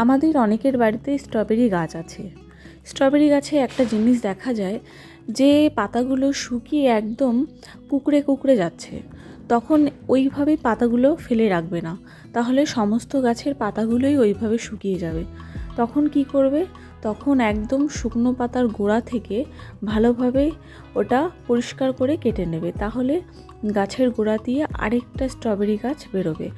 আমাদের অনেকের বাড়িতে স্ট্রবেরি গাছ আছে। স্ট্রবেরি গাছে একটা জিনিস দেখা যায় যে পাতাগুলো শুকিয়ে একদম কুকড়ে কুকড়ে যাচ্ছে। তখন ওইভাবে পাতাগুলো ফেলে রাখবে না। তাহলে সমস্ত গাছের পাতাগুলোই ওইভাবে শুকিয়ে যাবে। তখন কি করবে? তখন একদম শুকনো পাতার গোড়া থেকে ভালোভাবে ওটা পরিষ্কার করে কেটে নেবে। তাহলে গাছের গোড়া দিয়ে আরেকটা স্ট্রবেরি গাছ বেরোবে।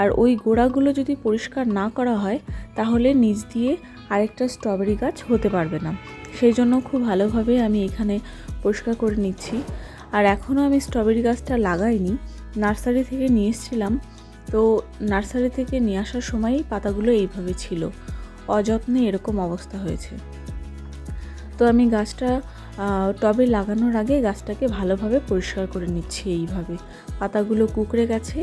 আর ওই গোড়াগুলো যদি পরিষ্কার না করা হয়, তাহলে নিচ দিয়ে আরেকটা স্ট্রবেরি গাছ হতে পারবে না। সেই জন্য খুব ভালোভাবে আমি এখানে পরিষ্কার করে নিচ্ছি। আর এখনও আমি স্ট্রবেরি গাছটা লাগাইনি। নার্সারি থেকে নিয়ে এসেছিলাম। তো নার্সারি থেকে নিয়ে আসার সময়ই পাতাগুলো এইভাবে ছিল। অযত্নে এরকম অবস্থা হয়েছে। তো আমি গাছটা টবে লাগানোর আগে গাছটাকে ভালোভাবে পরিষ্কার করে নিচ্ছি এইভাবে। পাতাগুলো কুকড়ে গেছে।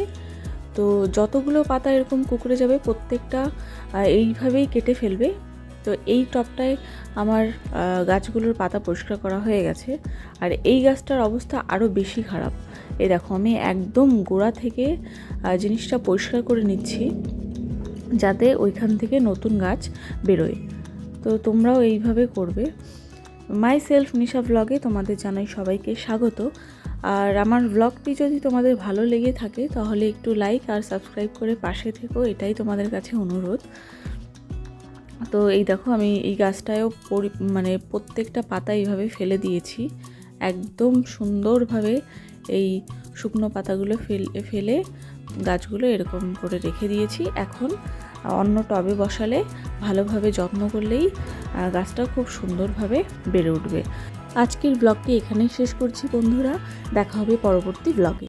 তো যতগুলো পাতা এরকম কুকড়ে যাবে, প্রত্যেকটা এইভাবেই কেটে ফেলবে। তো এই টবটায় আমার গাছগুলোর পাতা পরিষ্কার করা হয়ে গেছে। আর এই গাছটার অবস্থা আরও বেশি খারাপ। এই দেখো, আমি একদম গোড়া থেকে জিনিসটা পরিষ্কার করে নিচ্ছি, যাতে ওইখান থেকে নতুন গাছ বেরোয়। তো তোমরাও এইভাবে করবে। মাই সেলফ নিশা ব্লগে তোমাদের জানাই সবাইকে স্বাগত। আর আমার ব্লগটি যদি তোমাদের ভালো লেগে থাকে, তাহলে একটু লাইক আর সাবস্ক্রাইব করে পাশে থেকো, এটাই তোমাদের কাছে অনুরোধ। তো এই দেখো, আমি এই গাছটায়ও মানে প্রত্যেকটা পাতা এইভাবে ফেলে দিয়েছি। একদম সুন্দরভাবে এই শুকনো পাতাগুলো ফেলে ফেলে গাছগুলো এরকম করে রেখে দিয়েছি। এখন অন্য টবে বসালে ভালোভাবে যত্ন করলেই গাছটা খুব সুন্দরভাবে বেড়ে উঠবে। আজকের ব্লগটি এখানেই শেষ করছি বন্ধুরা। দেখা হবে পরবর্তী ব্লগে।